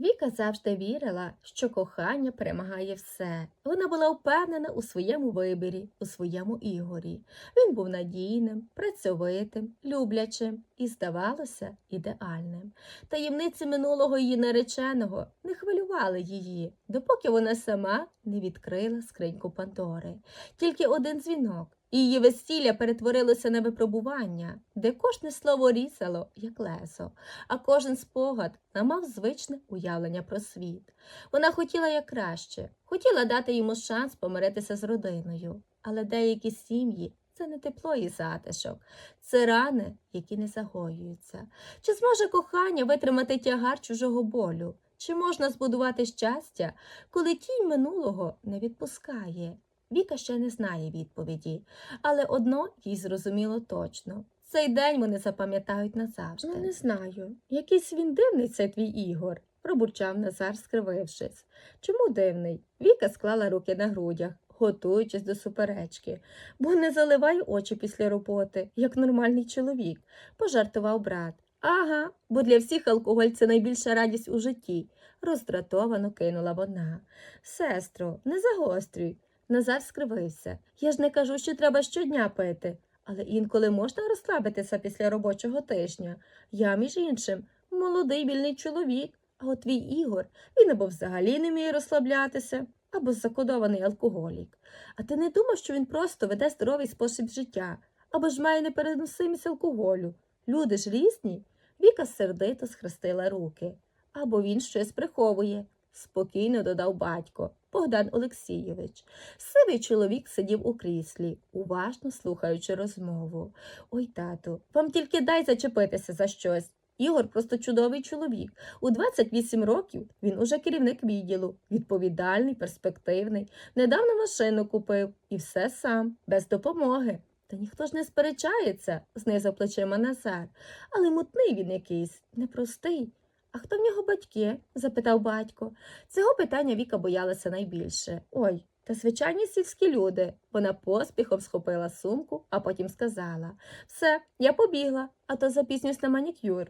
Віка завжди вірила, що кохання перемагає все. Вона була впевнена у своєму виборі, у своєму ігорі. Він був надійним, працьовитим, люблячим і, здавалося, ідеальним. Таємниці минулого її нареченого не хвилювали її, допоки вона сама не відкрила скриньку Пандори. Тільки один дзвінок, її весілля перетворилося на випробування, де кожне слово різало, як лезо, а кожен спогад намав звичне уявлення про світ. Вона хотіла як краще, хотіла дати йому шанс помиритися з родиною, але деякі сім'ї це не тепло і затишок, це рани, які не загоюються. Чи зможе кохання витримати тягар чужого болю? Чи можна збудувати щастя, коли тінь минулого не відпускає? Віка ще не знає відповіді, але одно їй зрозуміло точно. Цей день вони запам'ятають назавжди. Ну, не знаю. Якийсь він дивний цей твій Ігор, пробурчав Назар, скривившись. Чому дивний? Віка склала руки на грудях, готуючись до суперечки. Бо не заливай очі після роботи, як нормальний чоловік, пожартував брат. Ага, бо для всіх алкоголь це найбільша радість у житті, роздратовано кинула вона. Сестро, не загострюй. Назар скривився. Я ж не кажу, що треба щодня пити, але інколи можна розслабитися після робочого тижня. Я, між іншим, молодий вільний чоловік, а от твій Ігор, він або взагалі не вміє розслаблятися, або закодований алкоголік. А ти не думав, що він просто веде здоровий спосіб життя, або ж має непереносимість алкоголю. Люди ж різні. Віка сердито схрестила руки. Або він щось приховує, спокійно додав батько Богдан Олексійович. Сивий чоловік сидів у кріслі, уважно слухаючи розмову. Ой, тату, вам тільки дай зачепитися за щось. Ігор просто чудовий чоловік. У 28 років він уже керівник відділу, відповідальний, перспективний. Недавно машину купив і все сам, без допомоги. Та ніхто ж не сперечається, знизав плечима Назар. Але мутний він якийсь, непростий. А хто в нього батьки? запитав батько. Цього питання Віка боялася найбільше. Ой, та звичайні сільські люди. Вона поспіхом схопила сумку, а потім сказала Все, я побігла, а то запізнюсь на манікюр.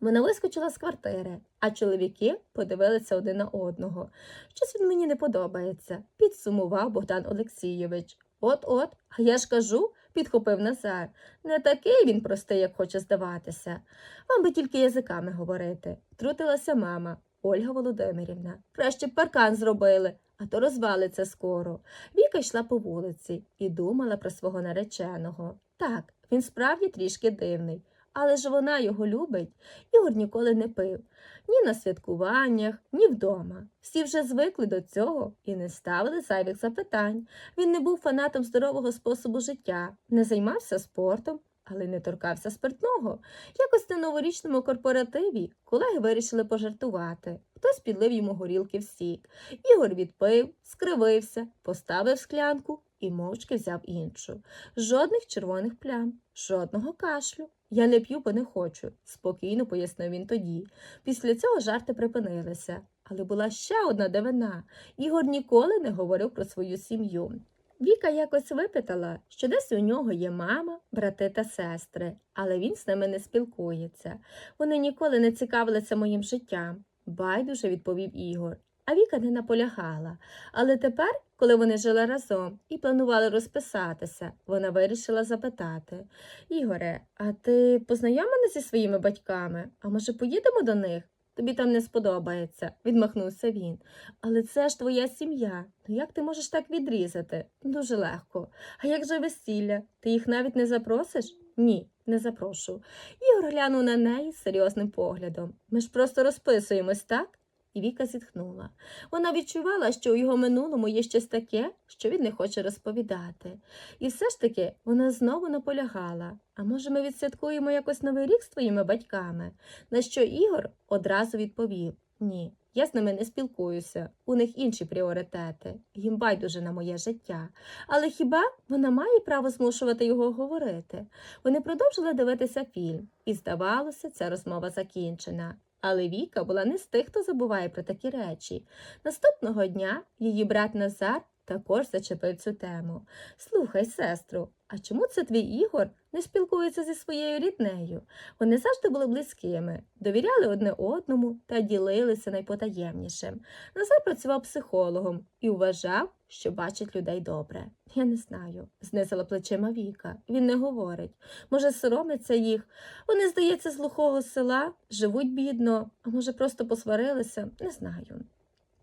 Вона вискочила з квартири, а чоловіки подивилися один на одного. Щось він мені не подобається, підсумував Богдан Олексійович. От-от, а я ж кажу, підхопив Назар. Не такий він простий, як хоче здаватися. Вам би тільки язиками говорити, втрутилася мама Ольга Володимирівна. Краще б паркан зробили, а то розвалиться скоро. Віка йшла по вулиці і думала про свого нареченого. Так, він справді трішки дивний, але ж вона його любить. Ігор ніколи не пив ні на святкуваннях, ні вдома. Всі вже звикли до цього і не ставили зайвих запитань. Він не був фанатом здорового способу життя, не займався спортом, але не торкався спиртного. Якось на новорічному корпоративі колеги вирішили пожартувати. Хтось підлив йому горілки в сік. Ігор відпив, скривився, поставив склянку і мовчки взяв іншу. Жодних червоних плям, жодного кашлю. Я не п'ю, бо не хочу, спокійно пояснив він тоді. Після цього жарти припинилися. Але була ще одна дивина. Ігор ніколи не говорив про свою сім'ю. Віка якось випитала, що десь у нього є мама, брати та сестри, але він з ними не спілкується. Вони ніколи не цікавилися моїм життям. Байдуже відповів Ігор. А Віка не наполягала. Але тепер, коли вони жили разом і планували розписатися, вона вирішила запитати Ігоре, а ти познайомена зі своїми батьками? А може, поїдемо до них? Тобі там не сподобається, відмахнувся він. Але це ж твоя сім'я. Ну як ти можеш так відрізати? Дуже легко. А як же весілля? Ти їх навіть не запросиш? Ні, не запрошу. Ігор глянув на неї серйозним поглядом. Ми ж просто розписуємось, так? І Віка зітхнула. Вона відчувала, що у його минулому є щось таке, що він не хоче розповідати. І все ж таки вона знову наполягала. А може, ми відсвяткуємо якось новий рік з твоїми батьками? На що Ігор одразу відповів Ні, я з ними не спілкуюся, у них інші пріоритети, їм байдуже на моє життя. Але хіба вона має право змушувати його говорити? Вони продовжили дивитися фільм, і, здавалося, ця розмова закінчена. Але Віка була не з тих, хто забуває про такі речі. Наступного дня її брат Назар також зачепив цю тему. Слухай, сестру, а чому це твій Ігор не спілкується зі своєю ріднею? Вони завжди були близькими, довіряли одне одному та ділилися найпотаємнішим. Назар працював психологом і вважав, що бачить людей добре. Я не знаю, знизила плечима Віка. Він не говорить. Може, соромиться їх. Вони, здається, з глухого села, живуть бідно, а може, просто посварилися, не знаю.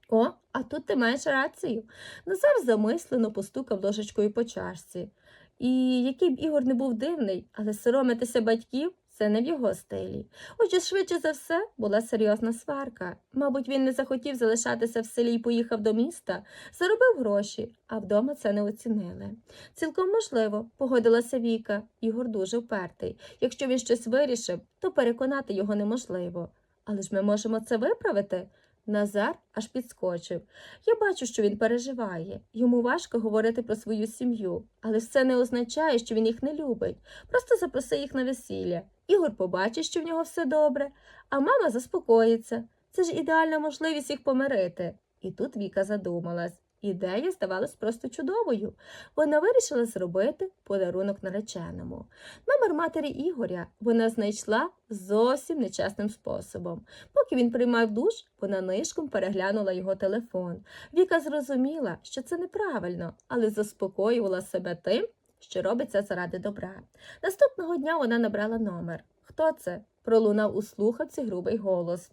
О, а тут ти маєш рацію. Назар замислено постукав ложечкою по чашці. І який б Ігор не був дивний, але соромитися батьків це не в його стилі. Отже, швидше за все, була серйозна сварка. Мабуть, він не захотів залишатися в селі і поїхав до міста, заробив гроші, а вдома це не оцінили. Цілком можливо, погодилася Віка. Ігор дуже впертий. Якщо він щось вирішив, то переконати його неможливо. Але ж ми можемо це виправити. Назар аж підскочив. Я бачу, що він переживає. Йому важко говорити про свою сім'ю, але це не означає, що він їх не любить. Просто запроси їх на весілля. Ігор побачить, що в нього все добре, а мама заспокоїться. Це ж ідеальна можливість їх помирити. І тут Віка задумалась. Ідея здавалась просто чудовою. Вона вирішила зробити подарунок нареченому. Номер матері Ігоря вона знайшла зовсім нечесним способом. Поки він приймав душ, вона нишком переглянула його телефон. Віка зрозуміла, що це неправильно, але заспокоювала себе тим, що робиться заради добра. Наступного дня вона набрала номер. Хто це? пролунав у слухавці грубий голос.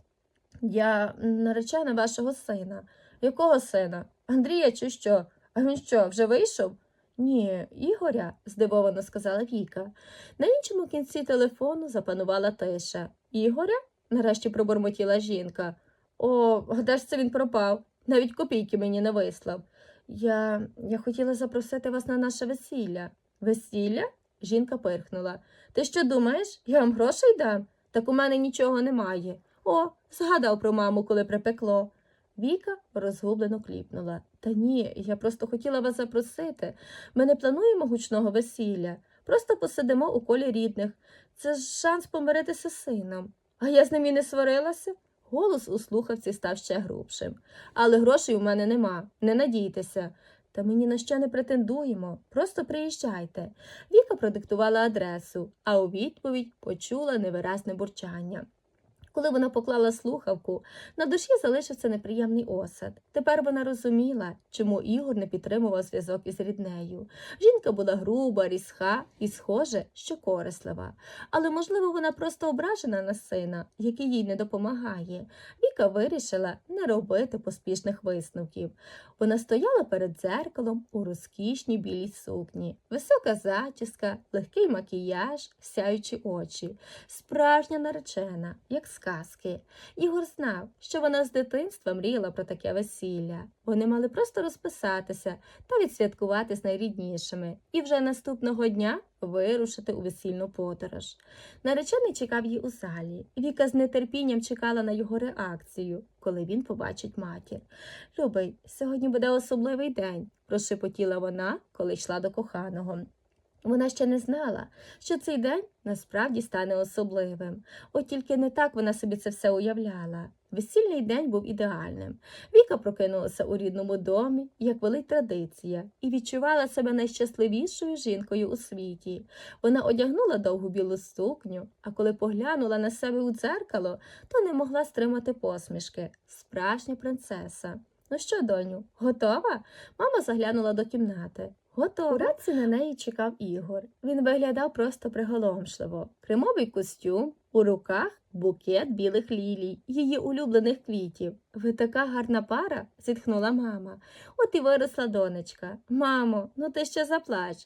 Я наречена вашого сина. Якого сина? Андрія чи що? А він що, вже вийшов? Ні, Ігоря, здивовано сказала Віка. На іншому кінці телефону запанувала тиша. Ігоря? нарешті пробурмотіла жінка. О, де ж це він пропав? Навіть копійки мені не вислав. Я, я хотіла запросити вас на наше весілля. Весілля? Жінка пирхнула. Ти що думаєш? Я вам грошей дам? Так у мене нічого немає. О, згадав про маму, коли припекло. Віка розгублено кліпнула. Та ні, я просто хотіла вас запросити. Ми не плануємо гучного весілля. Просто посидимо у колі рідних. Це ж шанс помиритися з сином. А я з ним і не сварилася. Голос у слухавці став ще грубшим. Але грошей у мене нема, не надійтеся. Та ми ні на що не претендуємо, просто приїжджайте. Віка продиктувала адресу, а у відповідь почула невиразне бурчання. Коли вона поклала слухавку, на душі залишився неприємний осад. Тепер вона розуміла, чому Ігор не підтримував зв'язок із ріднею. Жінка була груба, різка і, схоже, що корислива. Але, можливо, вона просто ображена на сина, який їй не допомагає. Віка вирішила не робити поспішних висновків. Вона стояла перед дзеркалом у розкішній білій сукні, висока зачіска, легкий макіяж, сяючі очі, справжня наречена, як сказки. Ігор знав, що вона з дитинства мріяла про таке весілля. Вони мали просто розписатися та відсвяткувати з найріднішими, і вже наступного дня вирушити у весільну подорож. Наречений чекав її у залі. Віка з нетерпінням чекала на його реакцію, коли він побачить матір. Любий, сьогодні буде особливий день, прошепотіла вона, коли йшла до коханого. Вона ще не знала, що цей день насправді стане особливим, от тільки не так вона собі це все уявляла. Весільний день був ідеальним. Віка прокинулася у рідному домі, як велить традиція, і відчувала себе найщасливішою жінкою у світі. Вона одягнула довгу білу сукню, а коли поглянула на себе у дзеркало, то не могла стримати посмішки. Справжня принцеса. Ну що, доню, готова? Мама заглянула до кімнати. Готова. Уранці на неї чекав Ігор. Він виглядав просто приголомшливо. Кремовий костюм, у руках букет білих лілій, її улюблених квітів. Ви така гарна пара, зітхнула мама. От і виросла донечка. Мамо, ну ти ще заплач.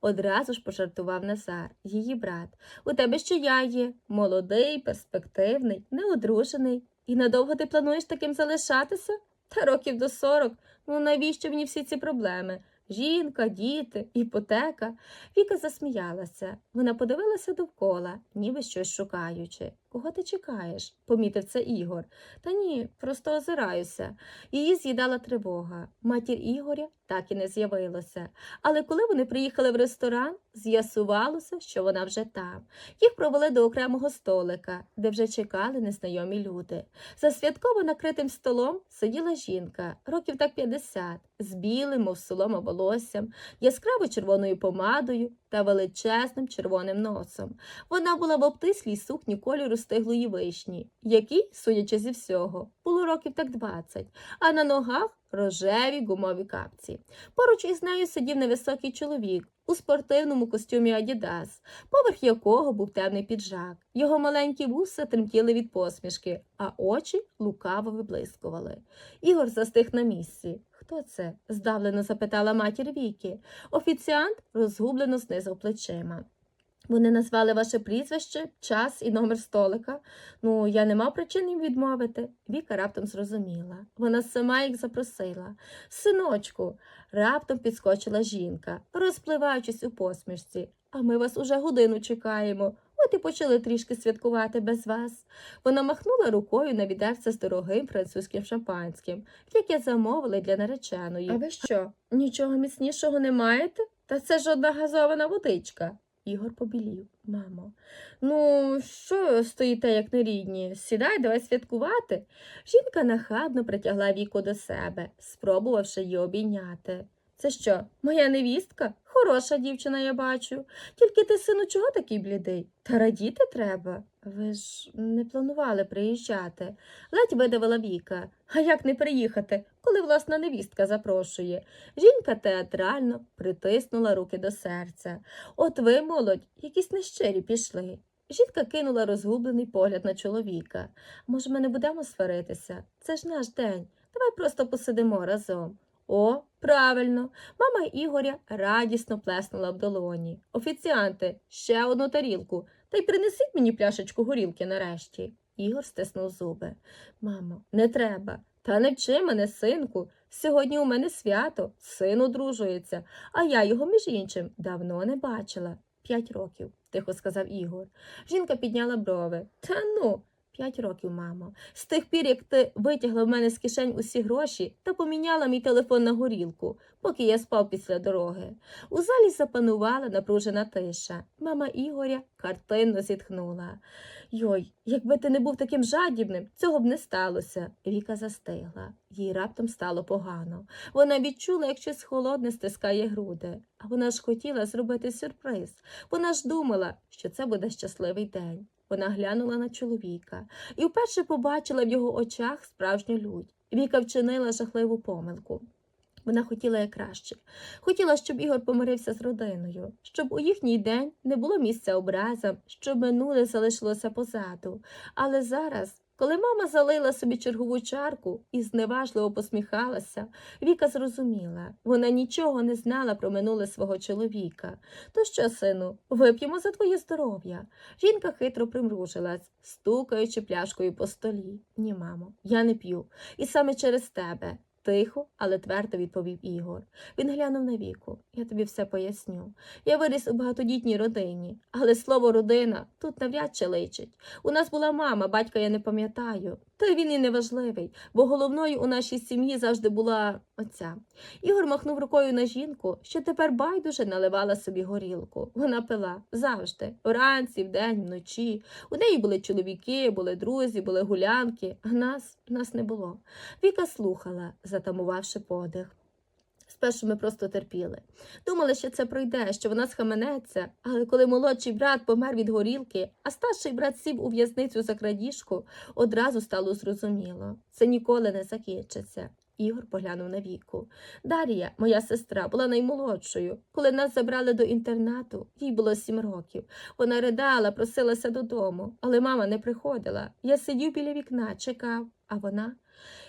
Одразу ж пожартував Назар, її брат. У тебе ще я є. Молодий, перспективний, неодружений. І надовго ти плануєш таким залишатися? Та років до сорок. Ну навіщо мені всі ці проблеми? Жінка, діти, іпотека. Віка засміялася. Вона подивилася довкола, ніби щось шукаючи. Кого ти чекаєш? помітив це Ігор. Та ні, просто озираюся. Її з'їдала тривога. Матір Ігоря так і не з'явилося. Але коли вони приїхали в ресторан, з'ясувалося, що вона вже там. Їх провели до окремого столика, де вже чекали незнайомі люди. За святково накритим столом сиділа жінка, років так 50, з білим, мов солома волоссям, яскраво червоною помадою та величезним червоним носом. Вона була в обтислій сукні кольору стиглої вишні, якій, судячи зі всього, було років так 20, а на ногах рожеві гумові капці. Поруч із нею сидів невисокий чоловік у спортивному костюмі Адідас, поверх якого був темний піджак. Його маленькі вуса тремтіли від посмішки, а очі лукаво виблискували. Ігор застиг на місці. Хто це? здавлено запитала матір Віки. Офіціант розгублено знизав плечима. Вони назвали ваше прізвище, час і номер столика. Ну, я не мав причин їм відмовити. Віка раптом зрозуміла. Вона сама їх запросила. Синочку, раптом підскочила жінка, розпливаючись у посмішці. А ми вас уже годину чекаємо. От і почали трішки святкувати без вас. Вона махнула рукою на відерце з дорогим французьким шампанським, яке замовили для нареченої. А ви що, нічого міцнішого не маєте? Та це ж одна газована водичка. Ігор побілів. Мамо, ну що стоїте, як нерідні? Сідай, давай святкувати. Жінка нахабно притягла віку до себе, спробувавши її обійняти. Це що, моя невістка? Хороша дівчина, я бачу. Тільки ти, сину, чого такий блідий? Та радіти треба. Ви ж не планували приїжджати. Ледь видавила Віка. А як не приїхати, коли власна невістка запрошує? Жінка театрально притиснула руки до серця. От ви, молодь, якісь нещирі пішли. Жінка кинула розгублений погляд на чоловіка. Може, ми не будемо сваритися? Це ж наш день. Давай просто посидимо разом. О, правильно. Мама Ігоря радісно плеснула в долоні. Офіціанти, ще одну тарілку. Та й принесіть мені пляшечку горілки нарешті. Ігор стиснув зуби. Мамо, не треба. Та не вчи мене, синку. Сьогодні у мене свято, син одружується, а я його, між іншим, давно не бачила. П'ять років, тихо сказав Ігор. Жінка підняла брови. Та ну, п'ять років, мамо. З тих пір, як ти витягла в мене з кишень усі гроші та поміняла мій телефон на горілку, поки я спав після дороги. У залі запанувала напружена тиша. Мама Ігоря картинно зітхнула. Йой, якби ти не був таким жадібним, цього б не сталося. Віка застигла. Їй раптом стало погано. Вона відчула, як щось холодне стискає груди. А вона ж хотіла зробити сюрприз. Вона ж думала, що це буде щасливий день. Вона глянула на чоловіка і вперше побачила в його очах справжню лють. Віка вчинила жахливу помилку. Вона хотіла як краще. Хотіла, щоб Ігор помирився з родиною, щоб у їхній день не було місця образам, щоб минуле залишилося позаду. Але зараз, коли мама залила собі чергову чарку і зневажливо посміхалася, Віка зрозуміла, вона нічого не знала про минуле свого чоловіка. То що, сину, вип'ємо за твоє здоров'я? Жінка хитро примружилась, стукаючи пляшкою по столі. Ні, мамо, я не п'ю. І саме через тебе. Тихо, але твердо відповів Ігор. Він глянув на віку. Я тобі все поясню. Я виріс у багатодітній родині, але слово родина тут навряд чи личить. У нас була мама, батька я не пам'ятаю. Та він і не важливий, бо головною у нашій сім'ї завжди була оця. Ігор махнув рукою на жінку, що тепер байдуже наливала собі горілку. Вона пила завжди, вранці, вдень, вночі. У неї були чоловіки, були друзі, були гулянки, а нас, нас не було. Віка слухала, затамувавши подих. Спершу ми просто терпіли. Думали, що це пройде, що вона схаменеться, але коли молодший брат помер від горілки, а старший брат сів у в'язницю за крадіжку, одразу стало зрозуміло. Це ніколи не закінчиться. Ігор поглянув на віку. Дар'я, моя сестра, була наймолодшою. Коли нас забрали до інтернату, їй було сім років. Вона ридала, просилася додому, але мама не приходила. Я сидів біля вікна, чекав, а вона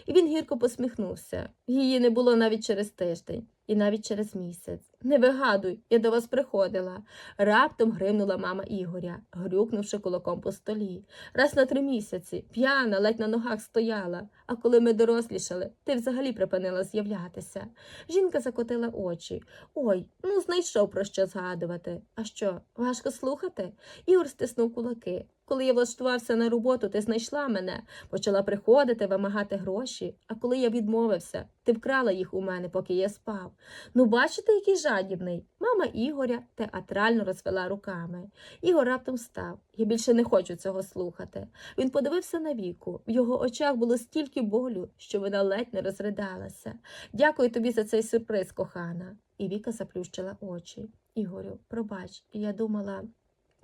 І він гірко посміхнувся. Її не було навіть через тиждень і навіть через місяць. Не вигадуй, я до вас приходила. Раптом гримнула мама Ігоря, грюкнувши кулаком по столі. Раз на три місяці, п'яна, ледь на ногах стояла. А коли ми дорослішали, ти взагалі припинила з'являтися. Жінка закотила очі. Ой, ну знайшов про що згадувати. А що, важко слухати? Ігор стиснув кулаки. Коли я влаштувався на роботу, ти знайшла мене, почала приходити, вимагати гроші. А коли я відмовився, ти вкрала їх у мене, поки я спав. Ну, бачите, який жадібний. Мама Ігоря театрально розвела руками. Ігор раптом встав. Я більше не хочу цього слухати. Він подивився на віку. В його очах було стільки болю, що вона ледь не розридалася. Дякую тобі за цей сюрприз, кохана. І Віка заплющила очі. Ігорю, пробач, я думала.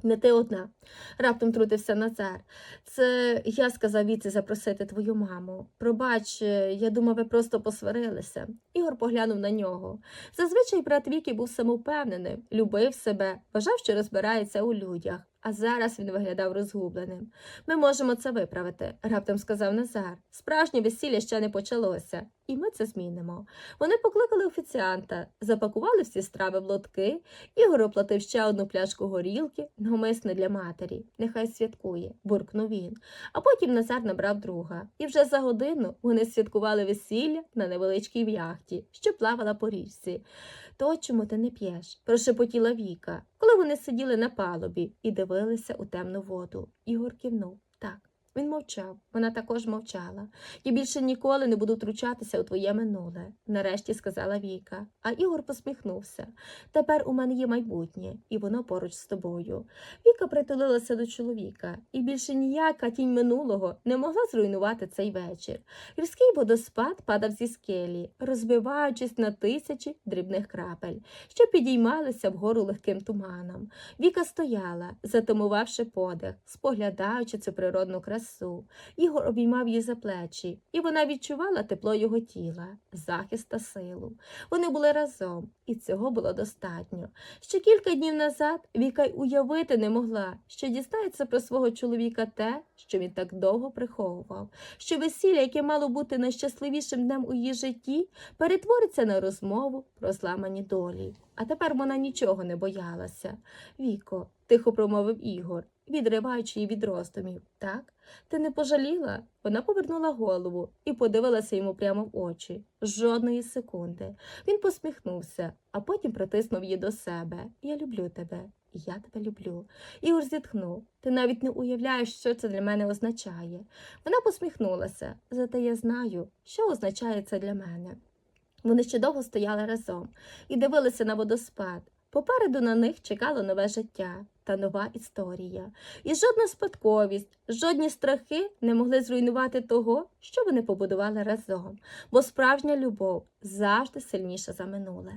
Не ти одна. Раптом трутився Назар. Це я сказав Віці запросити твою маму. Пробач, е, я думав, ви просто посварилися. Ігор поглянув на нього. Зазвичай брат Віки був самовпевнений, любив себе, вважав, що розбирається у людях. А зараз він виглядав розгубленим. Ми можемо це виправити, раптом сказав Назар. Справжнє весілля ще не почалося, і ми це змінимо. Вони покликали офіціанта, запакували всі страви в лотки, Ігор оплатив ще одну пляшку горілки, навмисне для матері. Нехай святкує, буркнув він. А потім Назар набрав друга. І вже за годину вони святкували весілля на невеличкій яхті, що плавала по річці. То чому ти не п'єш? прошепотіла Віка, коли вони сиділи на палубі і дивилися у темну воду. Ігор кивнув. Так. Він мовчав, вона також мовчала. Я більше ніколи не буду втручатися у твоє минуле, нарешті сказала Віка. А Ігор посміхнувся. Тепер у мене є майбутнє, і воно поруч з тобою. Віка притулилася до чоловіка, і більше ніяка тінь минулого не могла зруйнувати цей вечір. Гірський водоспад падав зі скелі, розбиваючись на тисячі дрібних крапель, що підіймалися вгору легким туманом. Віка стояла, затамувавши подих, споглядаючи цю природну красу. Ігор обіймав її за плечі, і вона відчувала тепло його тіла, захист та силу. Вони були разом, і цього було достатньо. Ще кілька днів назад Віка й уявити не могла, що дізнається про свого чоловіка те, що він так довго приховував, що весілля, яке мало бути найщасливішим днем у її житті, перетвориться на розмову про зламані долі. А тепер вона нічого не боялася. Віко, тихо промовив Ігор, відриваючи її від роздумів. Так? Ти не пожаліла? Вона повернула голову і подивилася йому прямо в очі. Жодної секунди. Він посміхнувся, а потім притиснув її до себе. Я люблю тебе. Я тебе люблю. Ігор зітхнув. Ти навіть не уявляєш, що це для мене означає. Вона посміхнулася, зате я знаю, що означає це для мене. Вони ще довго стояли разом і дивилися на водоспад. Попереду на них чекало нове життя та нова історія. І жодна спадковість, жодні страхи не могли зруйнувати того, що вони побудували разом, бо справжня любов завжди сильніша за минуле.